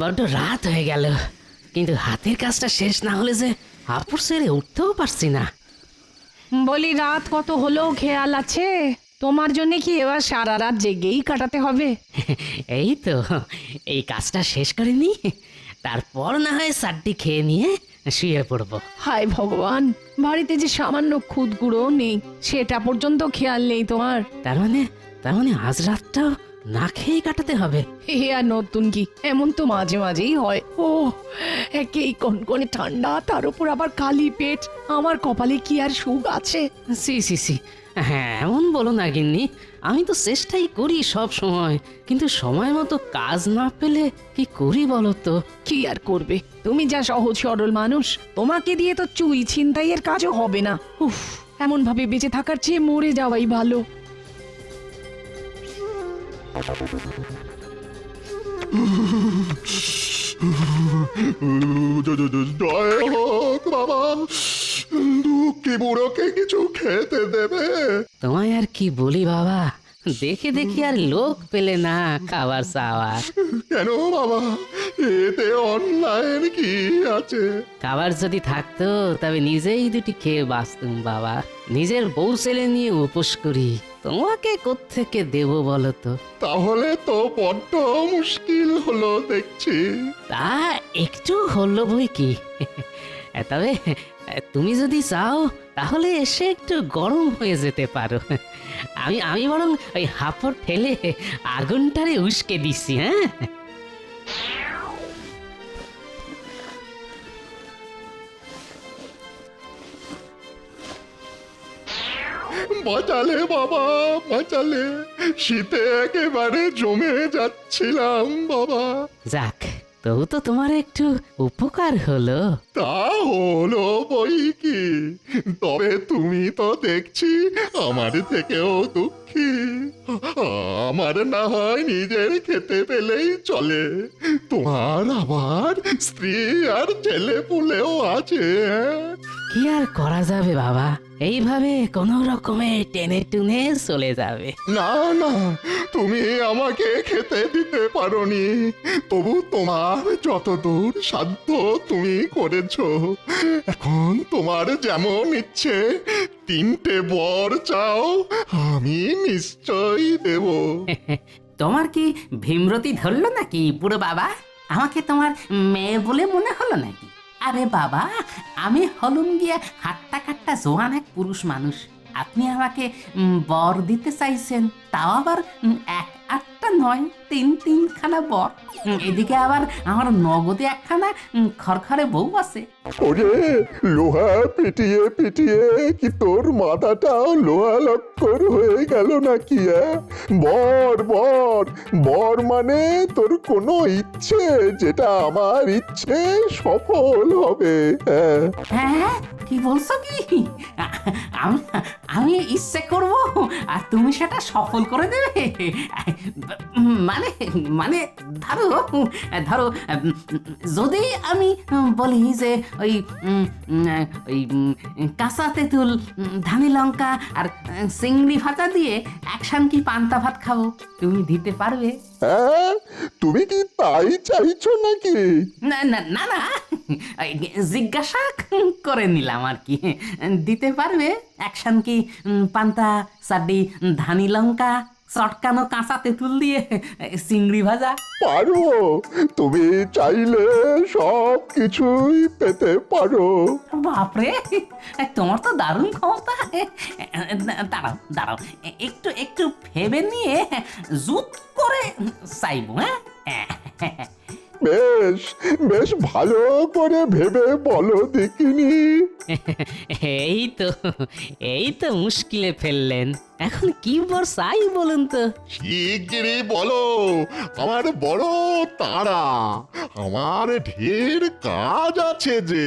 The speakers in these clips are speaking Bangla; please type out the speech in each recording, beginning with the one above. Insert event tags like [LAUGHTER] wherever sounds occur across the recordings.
বড্ড রাত হয়ে গেল। কিন্তু হাতের কাজটা শেষ না হলে যে আপুর সেরে উঠতেও পারছি না। বলি রাত কত হলো খেয়াল আছে? তোমার জন্য কি এবার সারা রাত জেগেই কাটাতে হবে? [LAUGHS] এই তো এই কাজটা শেষ করে নি তারপর না হয় সাড্ডি খেয়ে নিয়ে শুয়ে পড়ব। হায় ভগবান বাড়িতে যে সামান্য খুদ গুঁড়ো নেই সেটা পর্যন্ত খেয়াল নেই তোমার। তার মানে তার মানে আজ রাতটাও না খেয়েই কাটাতে হবে। হে আর নতুন কি? এমন তো মাঝে মাঝেই হয়। ও একেই কনকনে ঠান্ডা তার উপর আবার কালি পেট। আমার কপালে কি আর সুখ আছে? সি সি সি। হ্যাঁ এমন বলো না গিন্নি। আমি তো চেষ্টাই করি সব সময়। কিন্তু সময় মতো কাজ না পেলে কি করি বলো তো? কি আর করবে? তুমি যা সহজ সরল মানুষ তোমাকে দিয়ে তো চুই ছিনতাইয়ের কাজও হবে না। উফ এমন ভাবে বেঁচে থাকার চেয়ে মরে যাওয়াই ভালো। বাবা দুঃখী বুড়োকে কিছু খেতে দেবে তোমায় আর কি বলি বাবা? দেখে দেখি আর লোক পেলে না খাবার সাওয়ার। কেন বাবা? এতে অন্যায়ের কি আছে? খাবার যদি থাকতো তবে নিজেই দুটি খেয়ে বাঁচতুম বাবা। নিজের বউ ছেলে নিয়ে উপোস করি তোমাকে কোত্থেকে দেব বলো তো তাহলে তো বড্ড মুশকিল হলো দেখছি। তা একটু হলো বই কি? তবে তুমি যদি চাও তাহলে এসে একটু গরম হয়ে যেতে পারো। আমি আমি বরং ওই হাঁপড় ঠেলে আগুনটারে উস্কে দিচ্ছি হ্যাঁ? বাঁচালে বাবা বাঁচালে। শীতে একেবারে জমে যাচ্ছিলাম বাবা। যাক তবু তো তোমার একটু উপকার হলো। তা হলো বই কি? তবে তুমি তো দেখছি, আমার থেকেও দুঃখী আমার না হয় নিজের খেতে পেলেই চলে। তোমার আবার স্ত্রী আর ছেলে পুলেও আছে হ্যাঁ? কি আর করা যাবে বাবা? এইভাবে কোনো রকমে টেনে টুনে চলে যাবে। না না তুমি আমাকে খেতে দিতে পারোনি। তবু তোমার যতদূর সাধ্য তুমি করেছ। এখন তোমার যেমন ইচ্ছে তিনটে বর চাও, আমি নিশ্চয়ই দেব। [LAUGHS] তোমার কি ভীমরতি ধরলো নাকি, পুরো বাবা? আমাকে তোমার মেয়ে বলে মনে হলো নাকি? আরে বাবা, আমি হলুম গিয়ে হাট্টা কাট্টা জোয়ান এক পুরুষ মানুষ। আপনি আমাকে বর দিতে চাইছেন, তাও আবার এক আটটা নয়। তিন তিনখানা বর। উম, এদিকে আবার আমার নগদে একখানা উম, খরখরে বউ আছে। ওরে লোহা পিটিয়ে পিটিয়ে কি তোর মাথাটাও লোহা লক্কর হয়ে গেল নাকি হ্যাঁ? বর বর বর মানে তোর কোনো ইচ্ছে যেটা আমার ইচ্ছে সফল হবে হ্যাঁ হ্যাঁ কি বলছো কি? আ- আম- আমি ইচ্ছে করব আর তুমি সেটা সফল করে দেবে? মানে মানে মানে ধরো ধরো যদি আমি বলি যে ওই ওই কাঁচা তেঁতুল ধানি লঙ্কা আর চিংড়ি ভাজা দিয়ে একসান কি পান্তা ভাত খাব? তুমি দিতে পারবে? হ্যাঁ তুমি কি তাই চাইছো নাকি? না না না না জিজ্ঞাসা করে নিলাম আর কি। দিতে পারবে? একসান কি পান্তা চাড্ডি ধানি লঙ্কা চটকানো কাঁচা তেঁতুল দিয়ে চিংড়ি ভাজা। পারো তুমি চাইলে সব কিছুই পেতে পারো। বাপরে তোমার তো দারুণ ক্ষমতা। দাঁড়াও দাঁড়াও একটু একটু ভেবে নিয়ে জুত করে চাইব হ্যাঁ? বেশ বেশ ভালো করে ভেবে বলো দেখিনি। এই তো এই তো মুশকিলে ফেললেন। এখন কি বর চাই বলুন তো? শিগগিরই বলো আমার বড় তারা আমার ঢের কাজ আছে যে।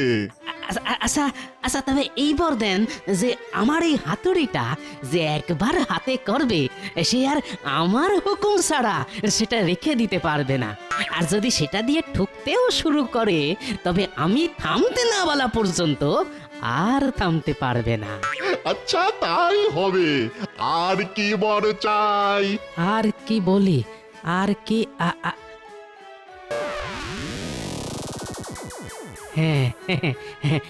আচ্ছা, আচ্ছা আচ্ছা তবে এইবার দেন যে আমার এই হাতুড়িটা যে একবার হাতে করবে সে আর আমার হুকুম ছাড়া সেটা রেখে দিতে পারবে না। আর যদি সেটা দিয়ে ঠুকতেও শুরু করে তবে আমি থামতে না বলা পর্যন্ত আর থামতে পারবে না। আচ্ছা তাই হবে। আর কি বড় চাই? আর কি বলি? আর কি আ- আ- হ্যাঁ হ্যাঁ,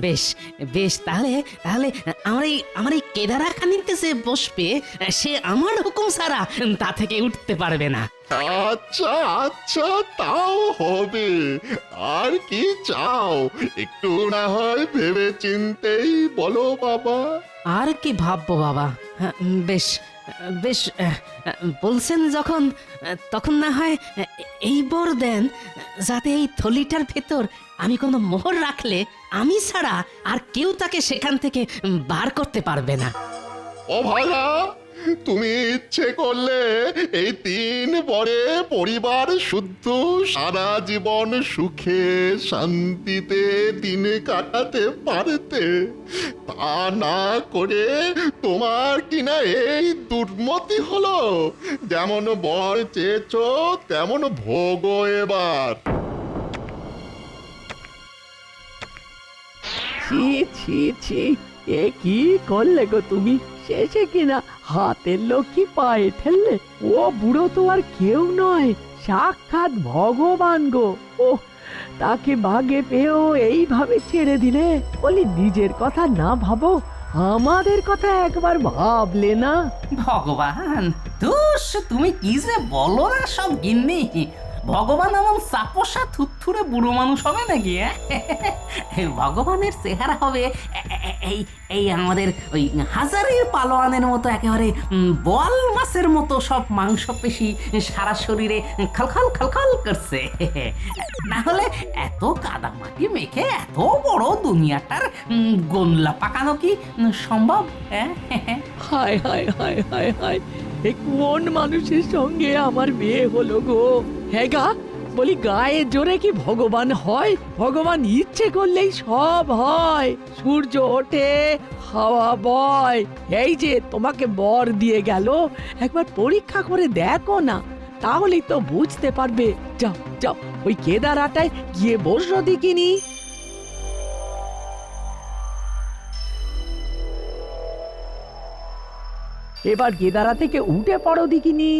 বেশ বেশ তাহলে তাহলে আমার এই আমার এই কেদারা খানিতে যে বসবে সে আমার হুকুম সারা তা থেকে উঠতে পারবে না। আচ্ছা আচ্ছা তাও হবে। আর কি চাও? একটু না হয় ভেবে চিনতেই বলো বাবা। আর কি ভাববো বাবা? হ্যাঁ, বেশ বেশ আহ, বলছেন যখন আহ, তখন না হয় আহ, এই বর দেন যাতে এই থলিটার ভেতর আমি কোনো মোহর রাখলে আমি ছাড়া আর কেউ তাকে সেখান থেকে উম, বার করতে পারবে না। ও ভাগা তুমি ইচ্ছে করলে এই তিন পরে পরিবার শুদ্ধ, সারা জীবন সুখে, শান্তিতে দিন কাটাতে পারতে। তা না করে তোমার কিনা এই দুর্মতি হলো? যেমন বর চেয়েছ, তেমন ভোগো এবার। ছি ছি ছি, এ কি করলে গো তুমি? শেষে কিনা হাতের লক্ষ্মী পায়ে ঠেললে? ও বুড়ো তো আর কেউ নয়, সাক্ষাৎ ভগবান গো। ও তাকে বাগে পেয়েও এইভাবে ছেড়ে দিলে? বলি, নিজের কথা না ভাবো, আমাদের কথা একবার ভাবলে না। ভগবান দুস তুমি কি যে বলো না সব গিন্নি? ভগবান এমন চাপসা থুথুরে বুড়ো মানুষ হবে নাকি হ্যাঁ? ভগবানের চেহারা হবে এই এই আমাদের ওই হাজারের পালোয়ানের মতো, একেবারে বল মাছের মতো সব মাংসপেশি সারা শরীরে খালখাল খালখাল করছে। না হলে এত কাদা কাদামাটি মেখে এত বড় দুনিয়াটার গোল্লা পাকানো কি সম্ভব হ্যাঁ? হায় হায় হায় হায় হায় কোন মানুষের সঙ্গে আমার বিয়ে হলো গো। হ্যাঁ গা, বলি গায়ে জোরে কি ভগবান হয়? ভগবান ইচ্ছে করলেই সব হয়। সূর্য ওঠে, হাওয়া বয়। এই যে তোমাকে বর দিয়ে গেল, একবার পরীক্ষা করে দেখো না, তাহলেই তো বুঝতে পারবে। যাও যাও, ওই কেদারাটায় গিয়ে বসো দিকিনি এবার কেদারা থেকে উঠে পড়ো দিকিনি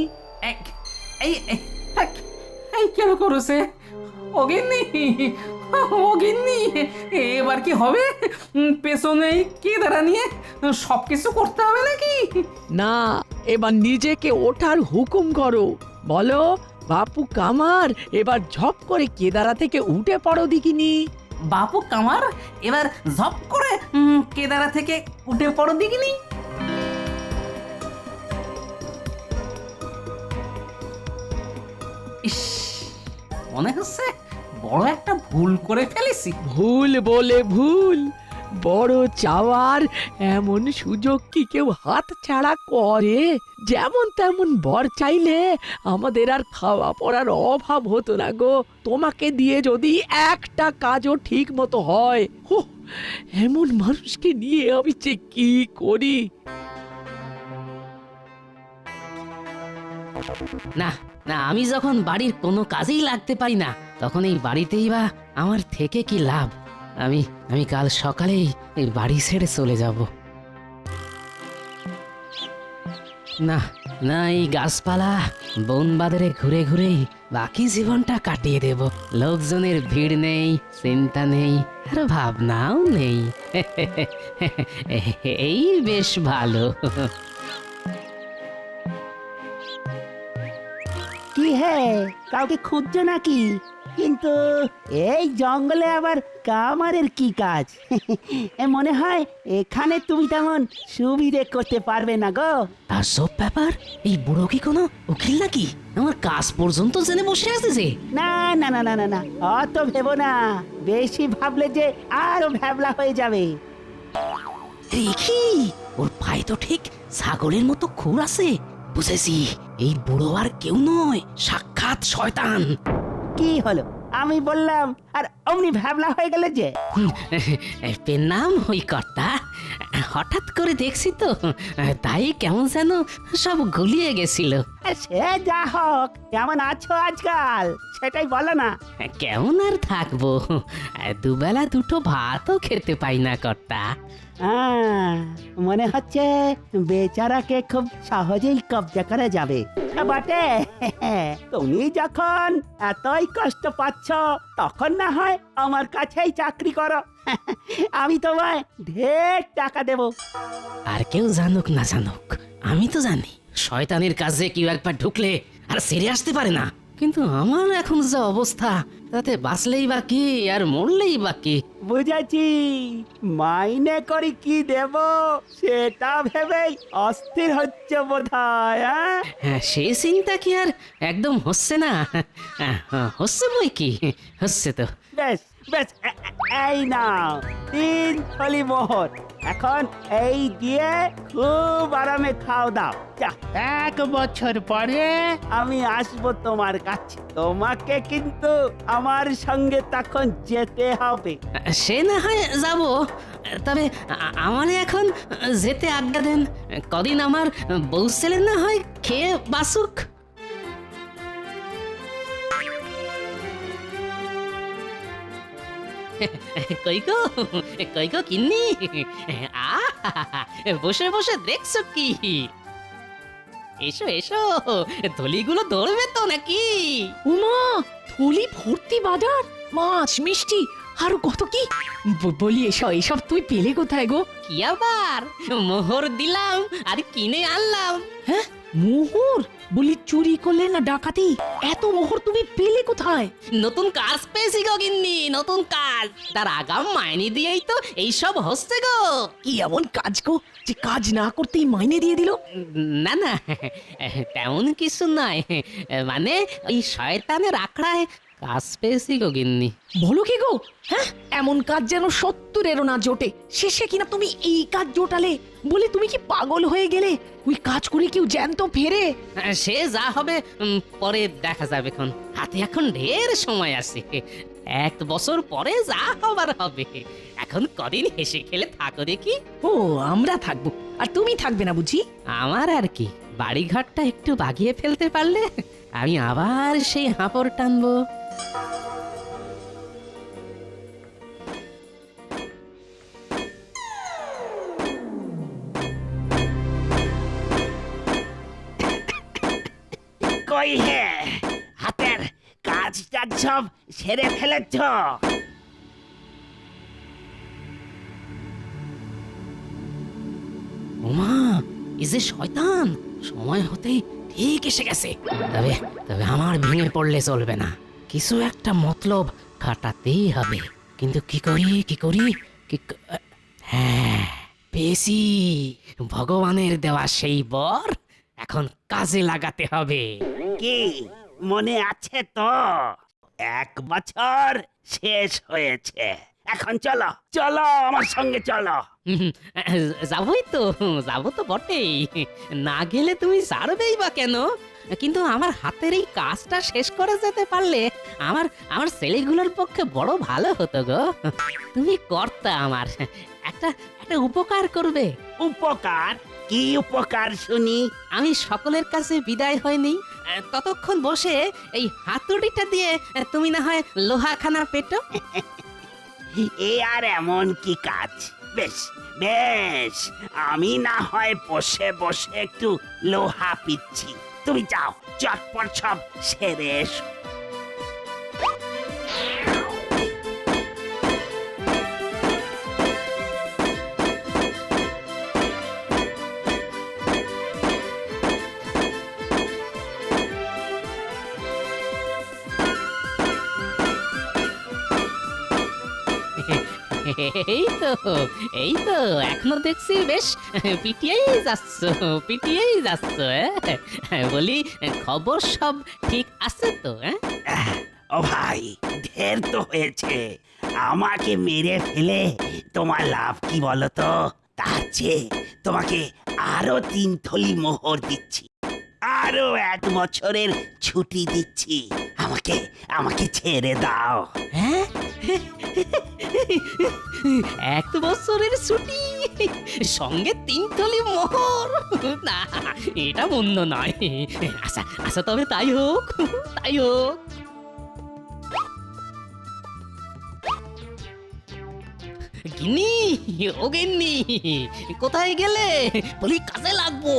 এই কেন করেছে? অগিন্নি অগিন্নি এবার কি হবে? পেছনে কি দাঁড়া নিয়ে সব কিছু করতে হবে নাকি? না এবার নিজেকে ওঠার হুকুম করো। বলো বাপু কামার এবার ঝপ করে কেদারা থেকে উঠে পড়ো দিকিনি বাপু কামার এবার ঝপ করে কেদারা থেকে উঠে পড়ো দিকিনি ইস মনে হচ্ছে বড় একটা ভুল করে ফেলেছি। ভুল বলে ভুল বড় চাওয়ার এমন সুযোগ কি কেউ হাত ছাড়া করে? যেমন তেমন বর চাইলে আমাদের আর খাওয়া পড়ার অভাব হতো না গো। তোমাকে দিয়ে যদি একটা কাজও ঠিক মতো হয় হো এমন মানুষকে নিয়ে আমি যে কি করি? না না, আমি যখন বাড়ির কোনো কাজেই লাগতে পারি না, তখন এই বাড়িতেই বা আমার থেকে কি লাভ? আমি আমি কাল সকালেই এই বাড়ি ছেড়ে চলে যাব। না না, এই গাছপালা বন বাজারে ঘুরে ঘুরেই বাকি জীবনটা কাটিয়ে দেব। লোকজনের ভিড় নেই, চিন্তা নেই, আর ভাবনাও নেই। [LAUGHS] এই বেশ ভালো। কি হে কাউকে খুঁজছো নাকি? কিন্তু এই জঙ্গলে আবার কামারের কি কাজ? [LAUGHS] মনে হয় এখানে তুমি তেমন সুবিধে করতে পারবে না গো। আর সব ব্যাপার? এই বুড়ো কি কোনো উকিল নাকি? আমার কাজ পর্যন্ত জেনে বসে আছে যে। না না না না না না অত ভেবো না। বেশি ভাবলে যে আরও ভ্যাবলা হয়ে যাবে। দেখি ওর পায়ে তো ঠিক ছাগলের মতো খুর আছে। বুঝেছি এই বুড়ো আর কেউ নয় সাক্ষাৎ শয়তান। কি হলো? আমি বললাম আর অমনি ভ্যাবলা হয়ে গেলে যে। নাম ওই কর্তা। হঠাৎ করে দেখছি তো তাই কেমন যেন সব গুলিয়ে গেছিল। সে যা হোক কেমন আছো আজকাল? সেটাই বলো না। কেমন আর থাকব? দুবেলা দুটো ভাতও খেতে পাই না কর্তা। আহ, মনে হচ্ছে বেচারাকে খুব সহজেই কবজা করা যাবে। বটে। তুমি যখন এতই কষ্ট পাচ্ছ তখন না হয় আমার কাছেই চাকরি করো। আমি তোমায় ঢের টাকা দেব। আর কেউ জানুক না জানুক আমি তো জানি শয়তানের কাজে কেউ একবার ঢুকলে আর সেরে আসতে পারে না। কিন্তু আমার এখন যে অবস্থা তাতে বাঁচলেই বা কি আর মরলেই বা কি? বুঝেছি মাইনে করি কি দেব সেটা ভেবেই অস্থির হচ্ছে বোধহয় হ্যাঁ? সে চিন্তা কি আর একদম হচ্ছে না? হ্যাঁ, হচ্ছে বই কি? হচ্ছে তো। বেশ বেশ এই নাও তিন থলি মোহর। এখন এই দিয়ে খুব আরামে খাও দাও। এক বছর পরে আমি আসব তোমার কাছে। তোমাকে কিন্তু আমার সঙ্গে তখন যেতে হবে। সে না হয় যাব। তবে আ- আমারে এখন যেতে আজ্ঞা দেন। কদিন আমার বউ ছেলে না হয় খেয়ে বাসুক। কই গো? কই গো কিন্নি আহা, বসে বসে দেখছ কি? এসো এসো। থলিগুলো ধরবে তো নাকি? উমা থলি ভর্তি বাজার? মাছ মিষ্টি আরও কত কি? বলি এসব এসব তুই পেলে কোথায় গো? কি আবার? মোহর দিলাম আর কিনে আনলাম। হ্যাঁ? মোহর? বলি চুরি করলে না ডাকাতি? এত মোহর তুমি পেলে কোথায়? নতুন কাজ পেয়েছি গো গিন্নি নতুন কাজ। তার আগাম মাইনে দিয়েই তো এইসব হচ্ছে গো। কি এমন কাজ গো যে কাজ না করতেই মাইনে দিয়ে দিল? না না তেমন কিছু নয়। মানে ওই শয়তানের আখড়ায় কাজ পেয়েছি গো গিন্নি। বলো কি গো? হ্যাঁ এমন কাজ যেন সত্তরেরও না জোটে। শেষে কিনা তুমি এই কাজ জোটালে। বলে তুমি কি পাগল হয়ে গেলে? ওই কাজ করে কেউ জ্যান্ত ফেরে? সে যা হবে উম, পরে দেখা যাবে এখন। হাতে এখন ঢের সময় আছে। এক বছর পরে যা হবার হবে। এখন কদিন হেসে খেলে থাকো দেখি। ও আমরা থাকব। আর তুমি থাকবে না বুঝি? আমার আর কি বাড়িঘরটা একটু বাগিয়ে ফেলতে পারলে আমি আবার সেই হাঁপড় টানবো। কই হে? হাতের সব সেরে ফেলেছ। এই যে শয়তান। সময় হতেই ঠিক এসে গেছে। তবে তবে আমার ভেঙে পড়লে চলবে না। কিছু একটা মতলব খাটাতেই হবে। কিন্তু কি করি কি করি কি হ্যাঁ পেয়েছি। ভগবানের দেওয়া সেই বর এখন কাজে লাগাতে হবে। কি? মনে আছে তো? এক বছর শেষ হয়েছে। এখন চলো চলো আমার সঙ্গে চলো। যাবই তো যাব তো বটেই। না গেলে তুমি ছাড়বেই বা কেন? কিন্তু আমার হাতের এই কাজটা শেষ করে যেতে পারলে আমার আমার ছেলেগুলোর পক্ষে বড় ভালো হতো গো। তুমি কর্তা আমার একটা একটা উপকার করবে। উপকার? কি উপকার শুনি? আমি সকলের কাছে বিদায় হয়নি। ততক্ষণ বসে এই হাতুড়িটা দিয়ে তুমি না হয় লোহাখানা পেটো। [LAUGHS] এ আর এমন কি কাজ? বেশ বেশ। আমি না হয় বসে বসে একটু লোহা পিচ্ছি। তুমি যাও চটপট সব সেরে এসো। এই তো এই তো এখনও দেখছি বেশ, পিটিয়েই যাচ্ছ পিটিয়েই যাচ্ছ হ্যাঁ? বলি, খবর সব ঠিক আছে তো হ্যাঁ? ও ভাই, ঢের তো হয়েছে। আমাকে মেরে ফেলে তোমার লাভ কি বলো তো? তার চেয়ে তোমাকে আরও তিন থলি মোহর দিচ্ছি। আরও এক বছরের ছুটি দিচ্ছি। আমাকে আমাকে ছেড়ে দাও। হ্যাঁ? এক বছরের ছুটি? সঙ্গে তিন থলি মোহর। না, এটা মন্দ নয়। আচ্ছা আচ্ছা তবে তাই হোক তাই হোক। গিন্নি ও গিন্নি কোথায় গেলে? বলি কাজে লাগবো।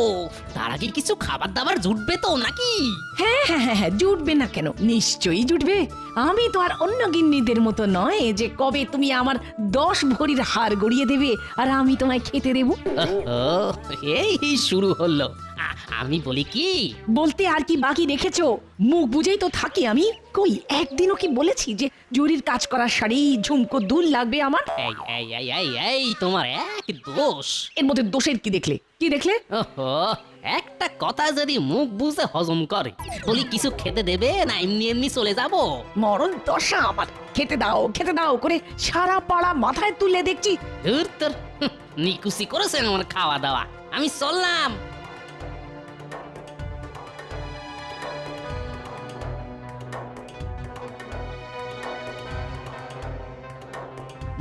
তার আগে কিছু খাবার দাবার জুটবে তো নাকি? হ্যাঁ হ্যাঁ হ্যাঁ হ্যাঁ জুটবে না কেন? নিশ্চয়ই জুটবে। আমি তো আর অন্য গিন্নিদের মতো নয় যে কবে তুমি আমার দশ ভরির হার গড়িয়ে দেবে আর আমি তোমায় খেতে দেবো। এই শুরু হলো। আমি বলি কি? বলতে আর কি বাকি রেখেছো? মুখ বুঝেই তো থাকি আমি। কই একদিনও কি বলেছি যে জরির কাজ করার শাড়ি ঝুমকো দুল লাগবে আমার? এই এই এই এই এই তোমার এক দোষ। এর মধ্যে দোষের কি দেখলে? কি দেখলে? ওহো একটা কথা যদি মুখ বুঝে হজম করে বলি কিছু খেতে দেবে না এমনি এমনি চলে যাব? মরণ দশা আমার। খেতে দাও খেতে দাও করে সারা পাড়া মাথায় তুলে দেখছি। ধুর তোর হুঁ, নিকুচি করেছেন আমার খাওয়া দাওয়া। আমি চললাম।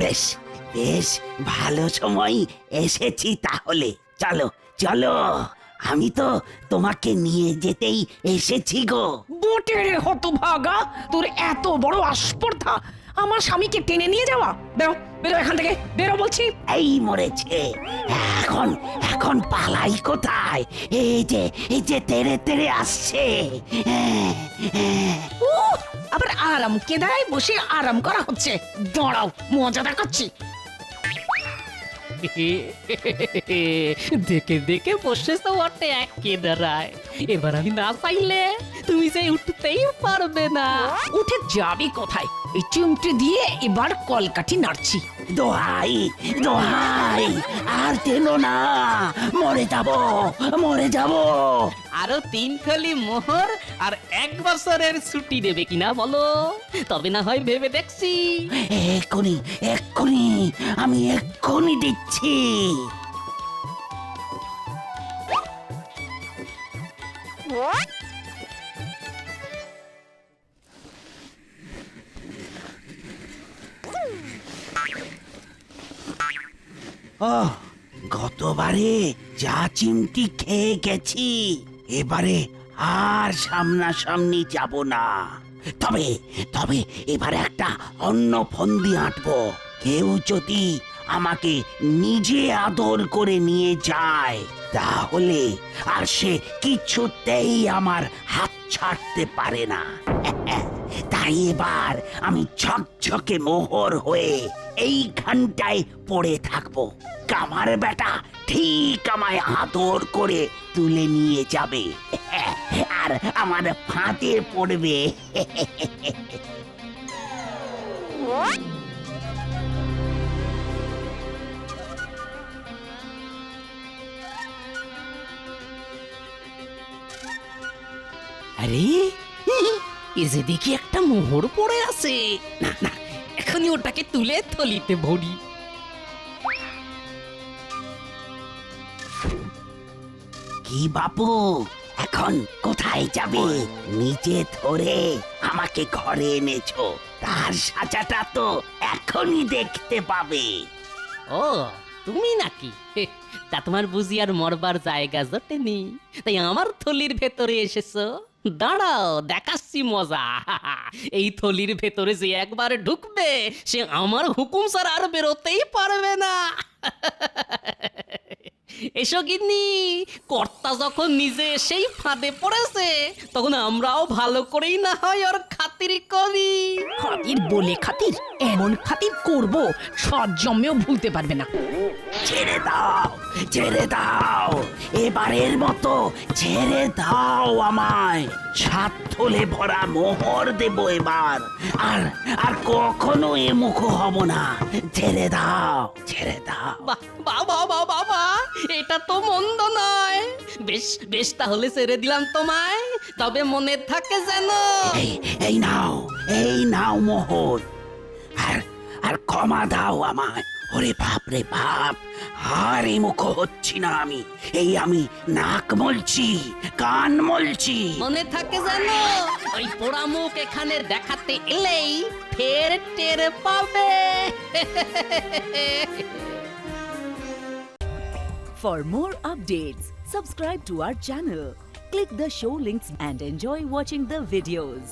বেশ বেশ, ভালো সময় এসেছি তাহলে। চলো চলো, আমি তো তোমাকে নিয়ে যেতেই এসেছি গো। বটে রে হতভাগা, তোর এত বড় আস্পর্ধা, আমার স্বামীকে টেনে নিয়ে যাওয়া? বেরো। বেরো এখান থেকে বেরো বলছি। এই মরেছে। এখন এখন পালাই কোথায়? এই যে এই যে তেরে তেরে আসছে। উহ, আবার আরাম কেদারায় বসে আরাম করা হচ্ছে। দাঁড়াও মজা দেখাচ্ছি দেখে দেখে বসে তো বটে এক কেদারায়। এবার আমি না চাইলে তুমি যে উঠতেই পারবে না। উঠে যাবি কোথায়? এই চিমটে দিয়ে এবার কলকাঠি নাড়ছি। দোহাই দোহাই আর টেনো না। মরে যাব মরে যাব। আরও তিন থলি মোহর আর এক বছরের ছুটি দেবে কিনা বলো? তবে না হয় ভেবে দেখছি। এক্ষুনি এক্ষুনি আমি এক্ষুনি দিচ্ছি। গতবারে যা চিমটি খেয়ে গেছি, এবারে আর সামনাসামনি যাব না। তবে তবে এবারে একটা অন্য ফন্দি আঁটবো। কেউ যদি আমাকে নিজে আদর করে নিয়ে যায়, তাহলে আর সে কিছুতেই আমার হাত ছাড়তে পারে না। [LAUGHS] তাই এবার আমি ঝকঝকে মোহর হয়ে এই ঘন্টায় পড়ে থাকব। কামার বেটা ঠিক আমায় আদর করে তুলে নিয়ে যাবে। [LAUGHS] আর আমার ফাঁদে পড়বে। [LAUGHS] আরে এ যে দেখি একটা মোহর পড়ে আছে। না না এখনই ওটাকে তুলে থলিতে ভরি। কি বাপু এখন কোথায় যাবে? নিজে ধরে আমাকে ঘরে এনেছো। তার সাজাটা তো এখনই দেখতে পাবে। ও তুমি নাকি? হে, তা তোমার বুঝি আর মরবার জায়গা জোটেনি। তাই আমার থলির ভেতরে এসেছ? দাঁড়াও, দেখাচ্ছি মজা। এই থলির ভেতরে যে একবার ঢুকবে, সে আমার হুকুম স্যার আর বেরোতেই পারবে না। এসো গিন্নি, কর্তা যখন নিজে সেই ফাঁদে পড়েছে, তখন আমরাও ভালো করেই না হয় ওর খাতির করি। খাতির বলে খাতির, এমন খাতির করব, সৎ জন্মেও ভুলতে পারবে না। ছেড়ে দাও ছেড়ে দাও। এবারের মতো ছেড়ে দাও আমায়। সাত থলে ভরা মোহর দেব এবার। আর আর কখনো এ মুখ হব না। ছেড়ে দাও ছেড়ে দাও। বাবা বাবা বাবা এটা তো মন্দ নয়। বেশ বেশ তাহলে ছেড়ে দিলাম তোমায়। তবে মনে থাকে যেন এই নাও এই নাও মোহর। আর আর ক্ষমা দাও আমায়। ওরে বাপ রে বাপ আর মুখ হচ্ছি না আমি এই আমি নাক মলছি কান মলছি মনে থাকে যেন ওই পোড়া মুখ এখানে দেখাতে এলেই ফের টের পাবে For more updates, subscribe to our channel, click the show links and enjoy watching the videos.